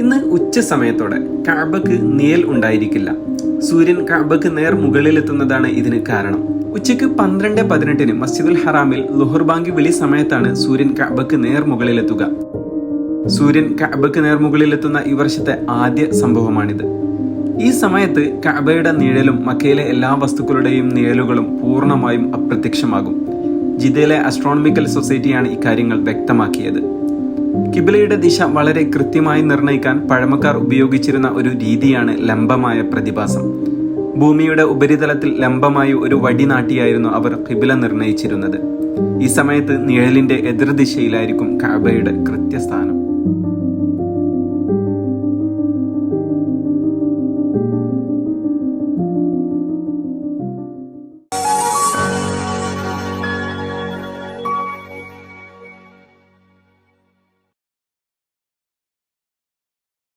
ഇന്ന് ഉച്ച സമയത്തോടെ കാബക്ക് നിഴൽ ഉണ്ടായിരിക്കില്ല. സൂര്യൻ കാബക്ക് നേർ മുകളിലെത്തുന്നതാണ് ഇതിന് കാരണം. ഉച്ചയ്ക്ക് പന്ത്രണ്ട് പതിനെട്ടിന് മസ്ജിദുൽ ഹറാമിൽ ലുഹുർബാങ്കി വിളി സമയത്താണ് സൂര്യൻ കാബക്ക് നേർ മുകളിലെത്തുക. സൂര്യൻ കാബക്ക് നേർ മുകളിലെത്തുന്ന ഈ വർഷത്തെ ആദ്യ സംഭവമാണിത്. ഈ സമയത്ത് കഅബയുടെ നിഴലും മക്കയിലെ എല്ലാ വസ്തുക്കളുടെയും നിഴലുകളും പൂർണമായും അപ്രത്യക്ഷമാകും. ജിദ്ദയിലെ അസ്ട്രോണമിക്കൽ സൊസൈറ്റിയാണ് ഇക്കാര്യങ്ങൾ വ്യക്തമാക്കിയത്. കിബിലയുടെ ദിശ വളരെ കൃത്യമായി നിർണയിക്കാൻ പഴമക്കാർ ഉപയോഗിച്ചിരുന്ന ഒരു രീതിയാണ് ലംബമായ പ്രതിഭാസം. ഭൂമിയുടെ ഉപരിതലത്തിൽ ലംബമായി ഒരു വടി നാട്ടിയായിരുന്നു അവർ കിബില നിർണയിച്ചിരുന്നത് ഈ സമയത്ത് നിഴലിന്റെ എതിർദിശയിലായിരിക്കും കാബയുടെ കൃത്യസ്ഥാനം.